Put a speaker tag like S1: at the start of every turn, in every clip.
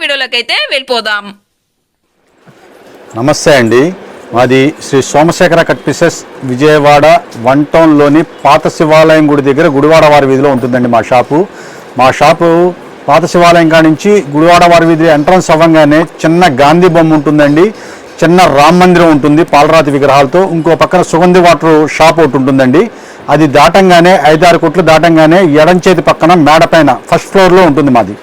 S1: వీడియోలోకి అయితే వెళ్ళిపోదాం.
S2: నమస్తే అండి. మాది Shri Somasekhara cut pieces Vijayawada one టౌన్లోని పాత శివాలయం గుడి దగ్గర గుడివాడ వారి వీధిలో ఉంటుందండి మా షాపు. మా షాపు పాత శివాలయం కానించి నుంచి గుడివాడ వారి వీధి ఎంట్రన్స్ అవ్వగానే చిన్న గాంధీ బొమ్మ ఉంటుందండి. చిన్న రామ్ మందిరం ఉంటుంది పాలరాతి విగ్రహాలతో. ఇంకో పక్కన సుగంధి వాటర్ షాప్ ఒకటి ఉంటుందండి. అది దాటంగానే ఐదారు కొట్లు దాటంగానే ఎడం చేతి పక్కన మేడ పైన ఫస్ట్ ఫ్లోర్లో ఉంటుంది మాది.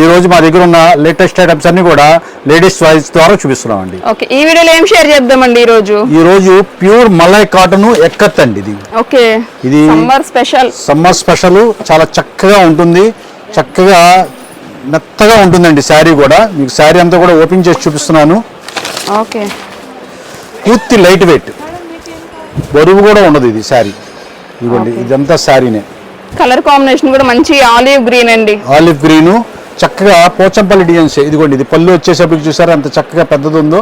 S2: ఈ రోజు మా దగ్గర ఉన్న లేటెస్ట్ ఐటమ్స్ అన్ని కూడా లేడీస్ వాయిస్ ద్వారా చూపిస్తున్నామండి.
S3: ఓకే ఈ వీడియోలో ఏం షేర్ చేద్దామండి ఈ రోజు?
S2: ఈ రోజు ప్యూర్ మలై కాటన్ ఎక్కత్ అండి ఇది.
S3: ఓకే
S2: ఇది
S3: సమ్మర్ స్పెషల్.
S2: సమ్మర్ స్పెషల్ చాలా చక్కగా ఉంటుంది. చక్కగా మెత్తగా ఉంటుందండి శారీ కూడా. మీకు శారీ అంతా కూడా ఓపెన్ చేసి చూపిస్తున్నాను.
S3: ఓకే.
S2: పూర్తి లైట్ వెయిట్. బరువు కూడా ఉండదు ఇది శారీ. ఇదిగోండి ఇదంతా శారీనే.
S3: కలర్ కాంబినేషన్ కూడా మంచి ఆలివ్ గ్రీన్ అండి.
S2: ఆలివ్ గ్రీను చక్కగా పోచంపల్లి డిజైన్స్ ఇదిగోండి ఇది పళ్ళు వచ్చేసరికి చూసారా ఎంత చక్కగా పెద్దది ఉందో.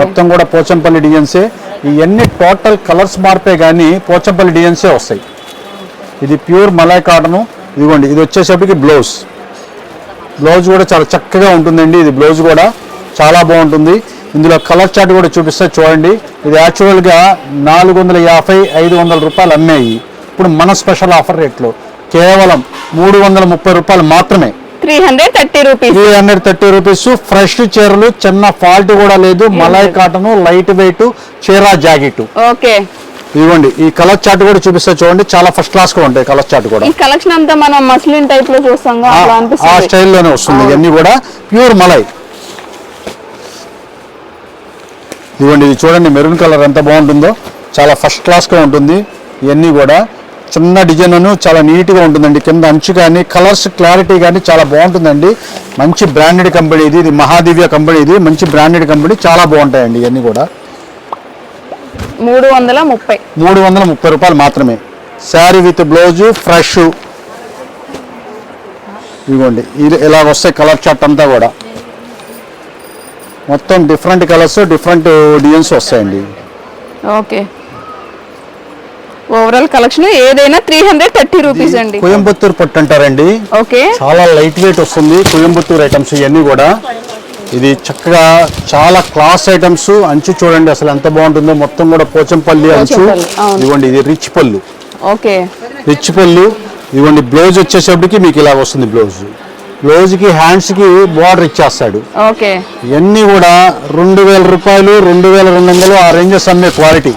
S2: మొత్తం కూడా పోచంపల్లి డిజైన్సే ఇవన్నీ టోటల్ కలర్స్ మార్పే కానీ పోచంపల్లి డిజైన్సే వస్తాయి. ఇది ప్యూర్ మలాయ్ కాటను. ఇదిగోండి ఇది వచ్చేసరికి బ్లౌజ్. బ్లౌజ్ కూడా చాలా చక్కగా ఉంటుందండి. ఇది బ్లౌజ్ కూడా చాలా బాగుంటుంది. ఇందులో కలర్ చార్ట్ కూడా చూపిస్తే చూడండి. ఇది యాక్చువల్గా నాలుగు వందల యాభై ఐదు వందల రూపాయలు అమ్మాయి. ఇప్పుడు మన స్పెషల్ ఆఫర్ రేట్లో కేవలం మూడు వందల ముప్పై రూపాయలు మాత్రమే.
S3: Three hundred thirty rupees.
S2: Three hundred thirty rupees. Fresh చీరలు చిన్న ఫాల్ట్ కూడా లేదు. మలాయ్ కాటన్ లైట్ వెయిట్ చీర జాకెట్.
S3: ఓకే.
S2: ఇదిగోండి ఈ కలర్ చార్ట్ కూడా చూపిస్తే చూడండి. చాలా ఫస్ట్ క్లాస్గా ఉంటాయి కలర్ చార్ట్ కూడా.
S3: ఈ కలెక్షన్ అంతా మనం మస్లిన్ టైప్లో చూస్తాం
S2: ఆ- స్టైల్లోనే వస్తుంది. ఇవన్నీ కూడా ప్యూర్ మలై. ఇదిగోండి ఇది చూడండి మెరూన్ కలర్ ఎంత బాగుంటుందో. చాలా ఫస్ట్ క్లాస్గా ఉంటుంది. ఇవన్నీ కూడా చిన్న డిజైన్ చాలా నీట్గా ఉంటుందండి. కింద అంచు కానీ కలర్స్ క్లారిటీ కానీ చాలా బాగుంటుందండి. మంచి బ్రాండెడ్ కంపెనీ ఇది. ఇది మహాదివ్య కంపెనీ ఇది. మంచి బ్రాండెడ్ కంపెనీ చాలా బాగుంటాయండి ఇవన్నీ కూడా.
S3: మూడు వందల ముప్పై.
S2: మూడు వందల ముప్పై రూపాయలు మాత్రమే. Sari with blouse fresh. ఇదిగోండి. ఇది ఇలా వస్తాయి కలర్ చార్ట్ అంతా కూడా. మొత్తం డిఫరెంట్ కలర్స్ డిఫరెంట్ డిజైన్స్ వస్తాయండి.
S3: ఓకే. ఓవరాల్ కలెక్షన్ ఏదైనా త్రీ హండ్రెడ్ థర్టీ రూపీస్ అండి.
S2: కోయంబత్తూరు పట్టు అంటారండి.
S3: ఓకే.
S2: చాలా లైట్ వెయిట్ వస్తుంది కోయంబత్తూరు ఐటమ్స్ ఇవన్నీ కూడా. ఇది చక్కగా చాలా క్లాస్ ఐటమ్స్ అంచు చూడండి అసలు ఎంత బాగుంటుందో. మొత్తం కూడా పోచంపల్లి అంచు. ఇదిగోండి ఇది రిచ్ పళ్ళు.
S3: ఓకే.
S2: రిచ్ పళ్ళు. ఇదిగోండి బ్లౌజ్ వచ్చేసప్పటికి మీకు ఇలా వస్తుంది బ్లౌజ్ బ్లౌజ్కి హ్యాండ్స్కి బార్డర్ ఇచ్చేస్తాడు.
S3: ఓకే.
S2: ఇవన్నీ కూడా రెండు వేల రూపాయలు రెండు వేల రెండు వందలు ఆ రేంజెస్ అమ్మే క్వాలిటీ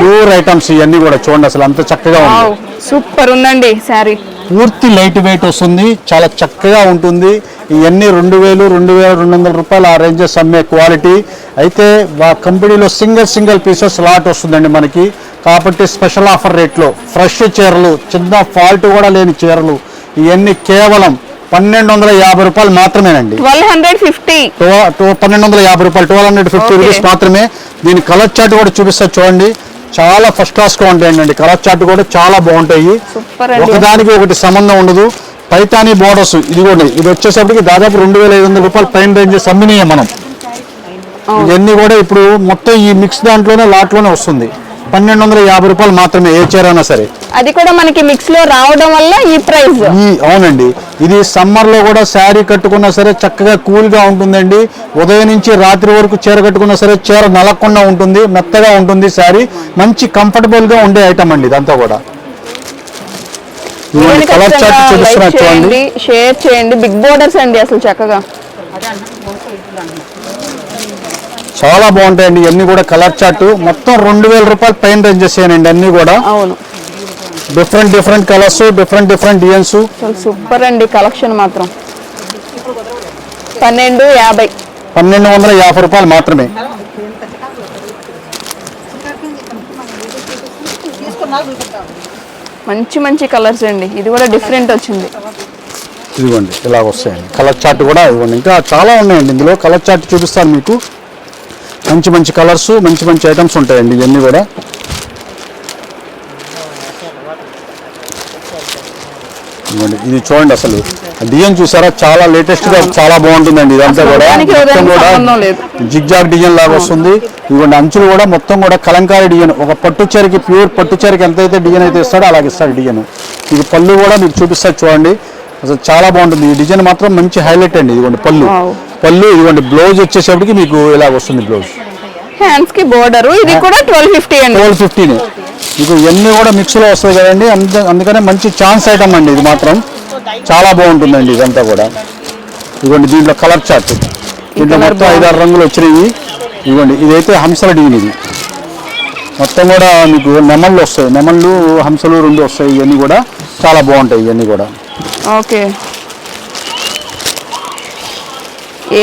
S2: ప్యూర్ ఐటమ్స్ ఇవన్నీ కూడా చూడండి అసలు అంత చక్కగా ఉంది.
S3: సూపర్ ఉందండి శారీ.
S2: పూర్తి లైట్ వెయిట్ వస్తుంది చాలా చక్కగా ఉంటుంది. ఇవన్నీ రెండు వేలు రెండు వేల రెండు వందల రూపాయలు ఆ రేంజెస్ అమ్మే క్వాలిటీ. అయితే ఆ కంపెనీలో సింగిల్ సింగిల్ పీసెస్ లాట్ వస్తుందండి మనకి. కాబట్టి స్పెషల్ ఆఫర్ రేట్లో. ఫ్రెష్ చీరలు చిన్న ఫాల్ట్ కూడా లేని చీరలు. ఇవన్నీ కేవలం పన్నెండు వందల యాభై రూపాయలు మాత్రమేనండి.
S3: Twelve hundred fifty.
S2: పన్నెండు వందల యాభై రూపాయలు ట్వెల్వ్ హండ్రెడ్ ఫిఫ్టీ. రూపీస్ మాత్రమే. దీని కలర్ చార్ట్ కూడా చూపిస్తా చూడండి. చాలా ఫస్ట్ క్లాస్గా ఉంటాయండి. కలర్ చార్ట్ కూడా చాలా బాగుంటాయి.
S3: అండి.
S2: ఒకదానికి ఒకటి సంబంధం ఉండదు. పైతాని బోర్డర్స్ ఇదిగోండి. ఇది వచ్చేసప్పటికి దాదాపు రెండు వేల ఐదు వందల రూపాయలు పైన రేంజెస్ అమ్మినాయి మనం. ఇవన్నీ కూడా ఇప్పుడు మొత్తం ఈ మిక్స్ దాంట్లోనే లాట్లోనే వస్తుంది. పన్నెండు వందల యాభై రూపాయలు మాత్రమే ఏ చీర అయినా సరే.
S3: అది కూడా మనకి మిక్స్లో రావడం వల్ల ఈ ప్రైస్.
S2: ఈ అవునండి. ఇది సమ్మర్లో కూడా శారీ కట్టుకున్నా సరే చక్కగా కూల్గా ఉంటుందండి. ఉదయం నుంచి రాత్రి వరకు చీర కట్టుకున్నా సరే చీర నలగకుండా ఉంటుంది మెత్తగా ఉంటుంది శారీ. మంచి కంఫర్టబుల్గా ఉండే ఐటమ్ అండి ఇదంతా కూడా. కలర్ చార్ట్ చూపిస్తున్నా చూడండి.
S3: షేర్ చేయండి. బిగ్ బోర్డర్స్ అండి అసలు చక్కగా.
S2: చాలా బాగుంటాయండి. ఇవన్నీ కూడా కలర్ చార్ట్. మొత్తం రెండు వేల రూపాయలు పైన రేంజెస్ అండి అన్ని కూడా.
S3: అవును.
S2: Different different colours different different designs
S3: super అండి కలెక్షన్ మాత్రం. పన్నెండు యాభై.
S2: పన్నెండు వందల యాభై రూపాయలు మాత్రమే.
S3: మంచి మంచి కలర్స్ అండి. ఇది కూడా డిఫరెంట్ వచ్చింది.
S2: ఇదిగోండి ఇలా వస్తాయండి. కలర్ చార్ట్ కూడా ఇదిగోండి ఇంకా చాలా ఉన్నాయండి. ఇందులో కలర్ చార్ట్ చూపిస్తాను మీకు. మంచి మంచి కలర్స్ మంచి మంచి ఐటమ్స్ ఉంటాయండి ఇవన్నీ కూడా. ఇది చూడండి అసలు. డిజైన్ చూసారా? చాలా లేటెస్ట్గా చాలా బాగుంటుందండి ఇదంతా కూడా. మొత్తం కూడా. జిగ్జాగ్ డిజైన్ లాగా వస్తుంది. ఇదిగోండి అంచులు కూడా మొత్తం కూడా కలంకారీ డిజైన్. ఒక పట్టు చీరకి ప్యూర్ పట్టు చీరకి ఎంత అయితే డిజైన్ అయితే ఇస్తాడో అలాగే ఇస్తాడు డిజైన్. ఇది పళ్ళు కూడా మీకు చూపిస్తారు చూడండి. అసలు చాలా బాగుంటుంది. ఈ డిజైన్ మాత్రం మంచి హైలైట్ అండి. ఇదిగోండి పళ్ళు. పళ్ళు ఇదిగోండి బ్లౌజ్ వచ్చేసప్పటికి మీకు ఇలా వస్తుంది బ్లౌజ్
S3: హ్యాండ్స్కి బోర్డర్ ఇది కూడా ట్వెల్వ్ ఫిఫ్టీ అండి.
S2: ట్వెల్వ్ ఫిఫ్టీన్ మీకు ఇవన్నీ కూడా మిక్స్లో వస్తాయి కదండి అందు అందుకనే మంచి ఛాన్స్ ఐటమ్ అండి ఇది మాత్రం. చాలా బాగుంటుందండి ఇదంతా కూడా. ఇదిగోండి దీంట్లో కలర్ చార్ట్ దీంట్లో మొత్తం ఐదారు రంగులు వచ్చినాయి. ఇదిగోండి ఇదైతే హంసల డిజైన్ ఇది. మొత్తం కూడా మీకు నెమళ్ళు వస్తాయి. నెమళ్ళు హంసలు రెండు వస్తాయి ఇవన్నీ కూడా. చాలా బాగుంటాయి ఇవన్నీ కూడా.
S3: ఓకే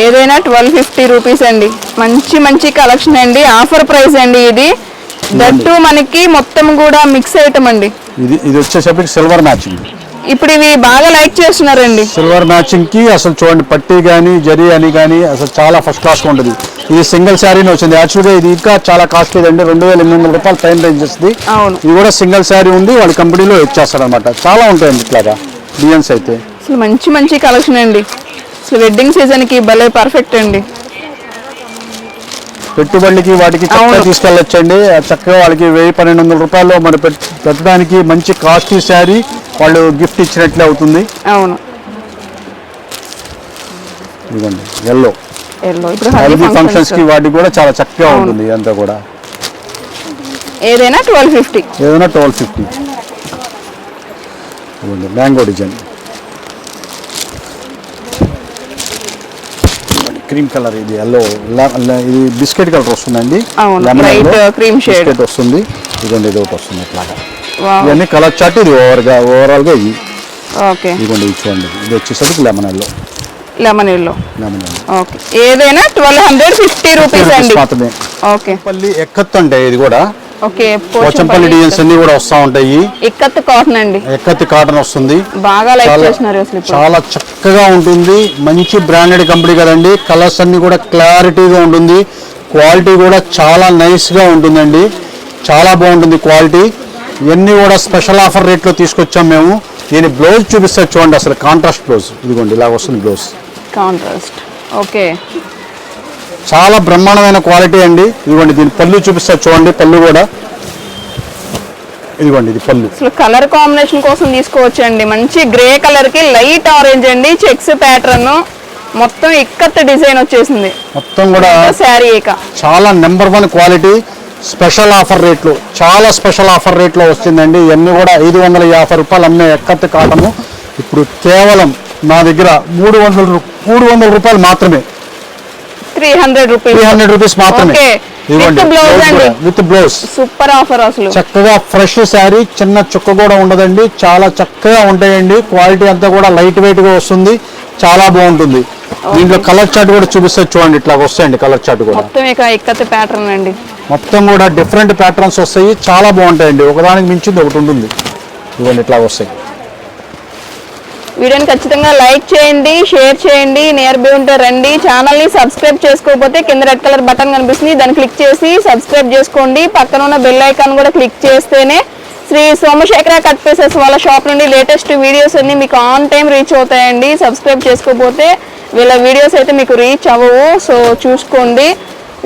S3: ఏదైనా ట్వెల్వ్ ఫిఫ్టీ రూపీస్ అండి. మంచి మంచి కలెక్షన్ అండి. ఆఫర్ ప్రైస్ అండి ఇది. దట్టు మనకి మొత్తం కూడా మిక్స్ ఐటమ్ అండి.
S2: ఇది ఇది వచ్చేసరికి సిల్వర్ మ్యాచింగ్.
S3: ఇప్పుడు ఇవి బాగా లైక్ చేస్తున్నారండి.
S2: సిల్వర్ మ్యాచింగ్కి అసలు చూడండి పట్టి కానీ జరీ అని కానీ అసలు చాలా ఫస్ట్ క్లాస్ ఉంటుంది. ఇది సింగిల్ శారీని వచ్చింది. యాక్చువల్గా ఇది ఇంకా చాలా కాస్ట్లీ అండి రెండు వేల ఎనిమిది వందల రూపాయలు పైన రేంజ్ వస్తుంది.
S3: అవును.
S2: ఇది కూడా సింగిల్ శారీ ఉంది. వాళ్ళ కంపెనీలో ఇచ్చేస్తారు అనమాట చాలా ఉంటాయండి ఇట్లాగా. డిజైన్స్ అయితే.
S3: అసలు మంచి మంచి కలెక్షన్ అండి. అసలు వెడ్డింగ్ సీజన్కి భలే పర్ఫెక్ట్ అండి.
S2: పెట్టుబడికి వాటికి చక్కగా. తీసుకెళ్ళొచ్చండి. చక్కగా వాళ్ళకి వెయ్యి పన్నెండు వందల రూపాయలు మరి పెట్- పెట్టడానికి మంచి కాస్ట్లీ శారీ వాళ్ళు గిఫ్ట్ ఇచ్చినట్లే అవుతుంది.
S3: అవును.
S2: ఇదిగోండి ఎల్లో
S3: ఎల్లో ఇప్పుడు
S2: హల్దీ ఫంక్షన్స్కి వాటికి కూడా చాలా చక్కగా. ఉంటుంది ఇదంతా కూడా.
S3: ఏదైనా ట్వెల్వ్ ఫిఫ్టీ
S2: ఏదైనా twelve fifty mango design cream colour ఇది ఎల్లో ఇది బిస్కెట్ కలర్ వస్తుందండి.
S3: shade.
S2: బిస్కెట్ వస్తుంది. ఇదిగోండి ఇది ఒకటి వస్తుంది అట్లాగా
S3: వావ్
S2: ఇవన్నీ కలర్ చాట్ ఇది ఓవర్గా ఓవరాల్గా ఇది
S3: ఓకే.
S2: ఇదిగోండి ఇది చూడండి. ఇది వచ్చేసరికి lemon yellow
S3: lemon yellow
S2: lemon
S3: okay. ఏదైనా ట్వెల్వ్ హండ్రెడ్ ఫిఫ్టీ రూపీస్ అండి.
S2: మాత్రమే
S3: ఓకే.
S2: పల్లి ఎక్కత్తు ఉంటాయి ఇది కూడా
S3: ఓకే
S2: పోచంపల్లి డిజైన్స్ అన్ని కూడా వస్తూ ఉంటాయి.
S3: ఇక్కత్ కాటన్ అండి.
S2: ఎక్కత్తి కాటన్ వస్తుంది.
S3: బాగా లైక్
S2: చాలా-
S3: చేస్తున్నారు అసలు
S2: చాలా చక్కగా ఉంటుంది. మంచి బ్రాండెడ్ కంపెనీ కదండి. కలర్స్ అన్ని కూడా క్లారిటీగా ఉంటుంది. క్వాలిటీ కూడా చాలా నైస్గా ఉంటుందండి. చాలా బాగుంటుంది క్వాలిటీ ఇవన్నీ కూడా స్పెషల్ ఆఫర్ రేట్లో తీసుకొచ్చాం మేము. దీని బ్లౌజ్ చూపిస్తే చూడండి అసలు. కాంట్రాస్ట్ బ్లౌజ్ ఇదిగోండి ఇలా వస్తుంది బ్లౌజ్
S3: కాంట్రాస్ట్ ఓకే.
S2: చాలా బ్రహ్మాండమైన క్వాలిటీ అండి. ఇదిగోండి దీని పళ్ళు చూపిస్తే చూడండి పళ్ళు కూడా. ఇదిగోండి ఇది పళ్ళు.
S3: అసలు కలర్ కాంబినేషన్ కోసం తీసుకోవచ్చండి. మంచి గ్రే కలర్కి లైట్ ఆరెంజ్ అండి చెక్స్ ప్యాటర్న్. మొత్తం ఇక్కత్ డిజైన్ వచ్చేసింది.
S2: మొత్తం కూడా
S3: శారీ
S2: చాలా number one quality special offer రేట్లు. చాలా స్పెషల్ ఆఫర్ రేట్లో వస్తుందండి ఇవన్నీ కూడా ఐదు వందల యాభై రూపాయలు అమ్మే ఎక్కత్తి కాటము ఇప్పుడు కేవలం నా దగ్గర మూడు వందల మూడు వందల రూపాయలు మాత్రమే.
S3: Three hundred rupees
S2: three hundred rupees మాత్రమే. విత్ బ్లౌజ్
S3: సూపర్ ఆఫర్ అసలు.
S2: చక్కగా ఫ్రెష్ శారీ చిన్న చుక్క కూడా ఉండదండి. చాలా చక్కగా ఉంటాయండి. క్వాలిటీ అంతా కూడా లైట్ వెయిట్గా వస్తుంది. చాలా బాగుంటుంది. దీంట్లో కలర్ చార్ట్ కూడా చూపిస్తే చూడండి. ఇట్లా వస్తాయండి కలర్ చార్ట్ కూడా.
S3: మొత్తం ఇక్కత్ ప్యాటర్న్ అండి.
S2: మొత్తం కూడా డిఫరెంట్ ప్యాటర్న్స్ వస్తాయి. చాలా బాగుంటాయండి. ఒకదానికి మించింది ఒకటి ఉంటుంది. ఇవన్నీ ఇట్లా వస్తాయి.
S3: వీడియోని ఖచ్చితంగా లైక్ చేయండి షేర్ చేయండి నియర్ బై ఉంటే రండి. ఛానల్ని సబ్స్క్రైబ్ చేసుకోకపోతే కింద రెడ్ కలర్ బటన్ కనిపిస్తుంది. దాన్ని క్లిక్ చేసి సబ్స్క్రైబ్ చేసుకోండి. పక్కన ఉన్న బెల్ ఐకాన్ కూడా క్లిక్ చేస్తేనే శ్రీ సోమశేఖర కట్ పీసెస్ వాళ్ళ షాప్ నుండి లేటెస్ట్ వీడియోస్ అన్ని మీకు ఆన్ టైం రీచ్ అవుతాయండి. సబ్స్క్రైబ్ చేసుకోకపోతే వీళ్ళ వీడియోస్ అయితే మీకు రీచ్ అవ్వవు. సో చూసుకోండి.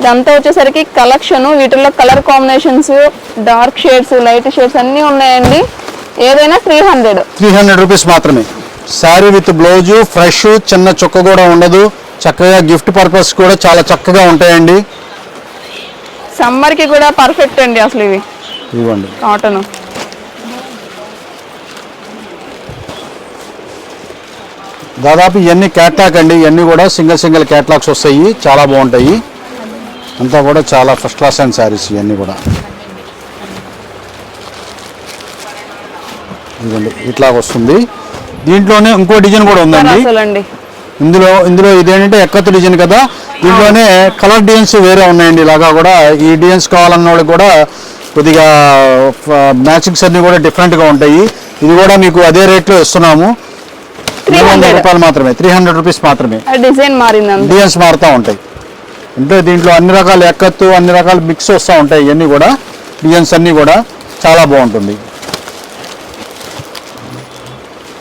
S3: ఇదంతా వచ్చేసరికి కలెక్షన్ వీటిల్లో colour combinations dark shades light shades అన్నీ ఉన్నాయండి. ఏదైనా three hundred
S2: three hundred rupees మాత్రమే. శారీ విత్ బ్లౌజు ఫ్రెష్ చిన్న చుక్క కూడా ఉండదు. చక్కగా గిఫ్ట్ పర్పస్ కూడా చాలా చక్కగా ఉంటాయండి.
S3: సమ్మర్కి కూడా పర్ఫెక్ట్ అండి అసలు ఇవి.
S2: ఇవ్వండి.
S3: కాటన్.
S2: దాదాపు ఇవన్నీ క్యాట్లాక్ అండి. ఇవన్నీ కూడా సింగిల్ సింగిల్ క్యాట్లాగ్స్ వస్తాయి. చాలా బాగుంటాయి. అంతా కూడా చాలా ఫస్ట్ క్లాస్ అండ్ శారీస్ ఇవన్నీ కూడా. ఇదిగోండి ఇట్లా వస్తుంది. దీంట్లోనే ఇంకో డిజైన్ కూడా ఉందండి. ఇందులో ఇందులో ఇదేంటంటే ఎక్కత్ డిజైన్ కదా. దీంట్లోనే కలర్ డిజైన్స్ వేరే ఉన్నాయండి. ఇలాగా కూడా ఈ డిజైన్స్ కావాలన్న వాళ్ళకి కూడా కొద్దిగా మ్యాచింగ్స్ అన్ని కూడా డిఫరెంట్గా ఉంటాయి. ఇది కూడా మీకు అదే రేట్లో ఇస్తున్నాము. రూపాయలు మాత్రమే. త్రీ హండ్రెడ్ రూపీస్ మాత్రమే.
S3: డిజైన్ మారింది
S2: డిజైన్స్ మారుతూ ఉంటాయి. అంటే దీంట్లో అన్ని రకాల ఎక్కత్తు అన్ని రకాల మిక్స్ వస్తూ ఉంటాయి ఇవన్నీ కూడా. డిజైన్స్ అన్నీ కూడా చాలా బాగుంటుంది.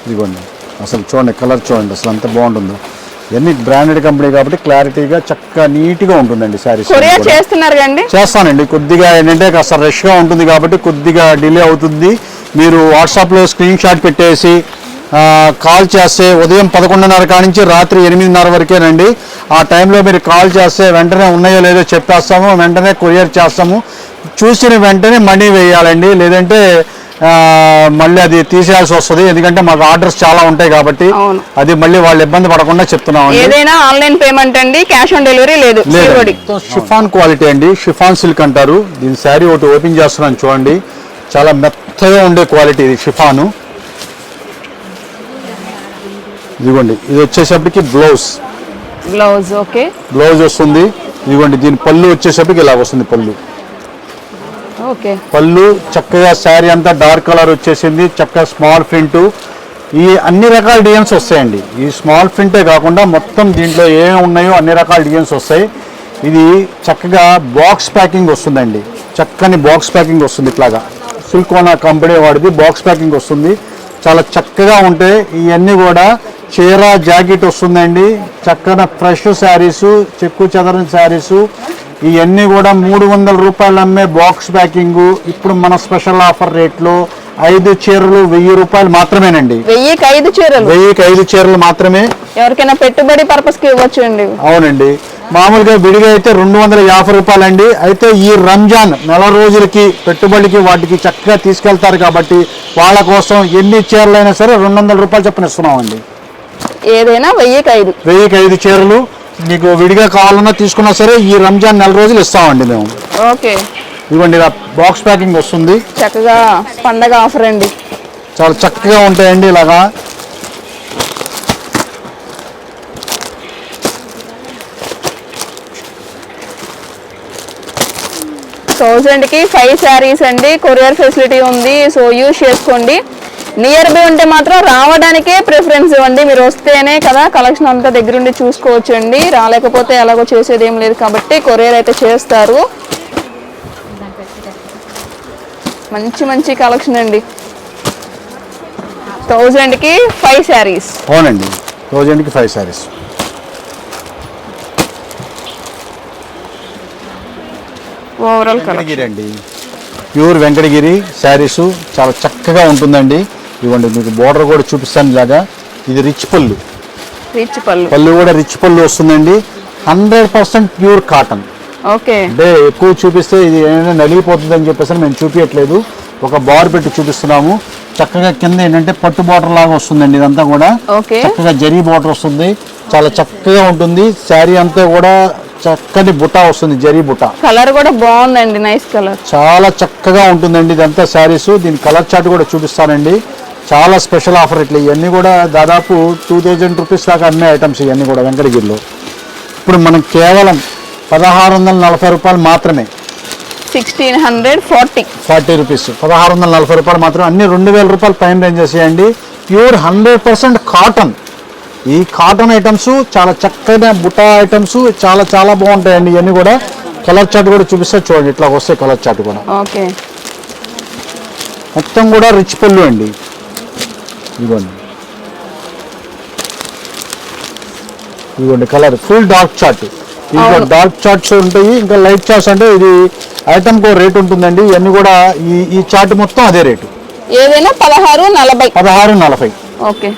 S2: ఇదిగోండి. అసలు చూడండి కలర్ చూడండి అసలు అంత బాగుంటుందో. ఇవన్నీ బ్రాండెడ్ కంపెనీ కాబట్టి క్లారిటీగా చక్కగా నీట్గా ఉంటుందండి శారీస్ చేస్తానండి. కొద్దిగా ఏంటంటే కాస్త రష్గా ఉంటుంది కాబట్టి కొద్దిగా డిలే అవుతుంది. మీరు వాట్సాప్లో స్క్రీన్ షాట్ పెట్టేసి కాల్ చేస్తే ఉదయం పదకొండున్నర కాడ నుంచి రాత్రి ఎనిమిదిన్నర వరకేనండి ఆ టైంలో మీరు కాల్ చేస్తే వెంటనే ఉన్నాయో లేదో చెప్పేస్తాము. వెంటనే కొరియర్ చేస్తాము. చూసిన వెంటనే మనీ వేయాలండి. లేదంటే మళ్ళీ అది తీసేయాల్సి వస్తుంది. ఎందుకంటే మాకు ఆర్డర్స్ చాలా ఉంటాయి కాబట్టి. అది మళ్ళీ వాళ్ళు ఇబ్బంది పడకుండా చెప్తున్నామండి.
S3: ఏదైనా ఆన్లైన్ పేమెంట్ అండి క్యాష్ ఆన్ డెలివరీ లేదు.
S2: షిఫాన్ క్వాలిటీ అండి. షిఫాన్ సిల్క్ అంటారు. దీని శారీ ఒకటి ఓపెన్ చేస్తున్నాను చూడండి. చాలా మెత్తగా ఉండే క్వాలిటీ ఇది షిఫాను. ఇదిగోండి ఇది వచ్చేసప్పటికి బ్లౌజ్.
S3: Blouse okay.
S2: బ్లౌజ్ వస్తుంది. ఇదిగోండి దీని పళ్ళు వచ్చేసప్పటికి ఇలా వస్తుంది పళ్ళు. పళ్ళు చక్కగా శారీ అంతా డార్క్ కలర్ వచ్చేసింది చక్కగా స్మాల్ ప్రింట్. ఈ అన్ని రకాల డిజైన్స్ వస్తాయండి. ఈ స్మాల్ ప్రింటే కాకుండా మొత్తం దీంట్లో ఏమేమి ఉన్నాయో అన్ని రకాల డిజైన్స్ వస్తాయి. ఇది చక్కగా బాక్స్ ప్యాకింగ్ వస్తుందండి. చక్కని బాక్స్ ప్యాకింగ్ వస్తుంది ఇట్లాగా. సిల్కోనా కంపెనీ వాడిది బాక్స్ ప్యాకింగ్ వస్తుంది. చాలా చక్కగా ఉంటాయి ఇవన్నీ కూడా చీర జాకెట్ వస్తుందండి. చక్కన ఫ్రెష్ శారీసు చెక్కు చెదరని శారీసు ఇవన్నీ కూడా మూడు వందల రూపాయలు అమ్మే బాక్స్ ప్యాకింగ్ ఇప్పుడు మన స్పెషల్ ఆఫర్ రేట్లో ఐదు చీరలు వెయ్యి రూపాయలు మాత్రమేనండి.
S3: వెయ్యికి ఐదు చీరలు?
S2: వెయ్యికి ఐదు చీరలు మాత్రమే.
S3: ఎవరికైనా పెట్టుబడి పర్పస్కి ఇవ్వచ్చు అండి.
S2: అవునండి. మామూలుగా విడిగా అయితే రెండు వందల యాభై రూపాయలండి. అయితే ఈ రంజాన్ నెల రోజులకి పెట్టుబడికి వాటికి చక్కగా తీసుకెళ్తారు కాబట్టి వాళ్ళ కోసం ఎన్ని చీరలైనా సరే రెండు వందల రూపాయలు చొప్పున ఇస్తున్నామండి.
S3: ఏదైనా వెయ్యికి ఐదు.
S2: వెయ్యికి ఐదు చీరలు. మీకు విడిగా కావాలన్నా తీసుకున్నా సరే ఈ రంజాన్ నెల రోజులు ఇస్తామండి మేము.
S3: ఓకే.
S2: ఇదిగోండి ఇలా బాక్స్ ప్యాకింగ్ వస్తుంది.
S3: చక్కగా పండగ ఆఫర్ అండి.
S2: చాలా చక్కగా ఉంటాయండి ఇలాగా.
S3: థౌజండ్కి ఫైవ్ శారీస్ అండి. కొరియర్ ఫెసిలిటీ ఉంది. సో యూజ్ చేసుకోండి. నియర్ బై ఉంటే మాత్రం రావడానికే ప్రిఫరెన్స్ ఇవ్వండి. మీరు వస్తేనే కదా కలెక్షన్ అంతా దగ్గరుండి చూసుకోవచ్చు అండి రాలేకపోతే ఎలాగో చేసేది ఏం లేదు కాబట్టి కొరియర్ అయితే చేస్తారు. మంచి మంచి కలెక్షన్ అండి. థౌజండ్కి ఫైవ్ శారీస్
S2: అవునండి. థౌజండ్కి ఫైవ్ శారీస్
S3: ఓవరాల్
S2: వెంకటగిరి అండి. ప్యూర్ వెంకటగిరి శారీస్ చాలా చక్కగా ఉంటుందండి. ఇవ్వండి మీకు బోర్డర్ కూడా చూపిస్తాను ఇలాగా. ఇది రిచ్ పళ్ళు.
S3: రిచ్ పళ్ళు.
S2: పళ్ళు కూడా రిచ్ పళ్ళు వస్తుందండి. Hundred percent pure cotton
S3: okay.
S2: అంటే ఎక్కువ చూపిస్తే ఇది ఏమైనా నలిగిపోతుంది అని చెప్పేసి మేము చూపించట్లేదు ఒక బార్ పెట్టి చూపిస్తున్నాము. చక్కగా కింద ఏంటంటే పట్టు బార్డర్ లాగా వస్తుందండి ఇదంతా కూడా.
S3: ఓకే.
S2: చక్కగా జరీ బార్డర్ వస్తుంది. చాలా చక్కగా ఉంటుంది. శారీ అంతా కూడా చక్కని బుట్ట వస్తుంది జరీ బుట్ట
S3: కలర్ కూడా బాగుందండి నైస్ కలర్
S2: చాలా చక్కగా ఉంటుందండి ఇదంతా శారీస్. దీని కలర్ చార్ట్ కూడా చూపిస్తానండి. చాలా స్పెషల్ ఆఫర్ ఇట్లా ఇవన్నీ కూడా దాదాపు టూ థౌజండ్ రూపీస్ దాకా అమ్మే ఐటమ్స్ ఇవన్నీ కూడా వెంకటగిరిలో. ఇప్పుడు మనం కేవలం పదహారు వందల నలభై రూపాయలు మాత్రమే.
S3: Sixteen hundred forty
S2: forty rupees. పదహారు వందల నలభై రూపాయలు మాత్రం అన్ని రెండు వేల రూపాయలు పైన రేంజ్ చేసేయండి. ప్యూర్ హండ్రెడ్ పర్సెంట్ కాటన్ ఈ కాటన్ ఐటమ్స్ చాలా చక్కగా బుట్ట ఐటమ్స్ చాలా చాలా బాగుంటాయండి. ఇవన్నీ కూడా కలర్ చార్ట్ కూడా చూపిస్తే చూడండి. ఇట్లా వస్తాయి కలర్ చార్ట్ కూడా.
S3: ఓకే.
S2: మొత్తం కూడా రిచ్ పళ్ళు అండి. ఇదిగోండి. ఇదిగోండి కలర్ ఫుల్ డార్క్ చార్ట్. ఇంకా. డార్క్ చార్ట్స్ ఉంటాయి ఇంకా లైట్ చార్ట్స్ అంటే ఇది ఐటమ్ కో రేట్ ఉంటుందండి ఇవన్నీ కూడా ఈ ఈ చార్ట్ మొత్తం అదే రేటు.
S3: ఏదైనా పదహారు నలభై.
S2: పదహారు నలభై.
S3: ఓకే.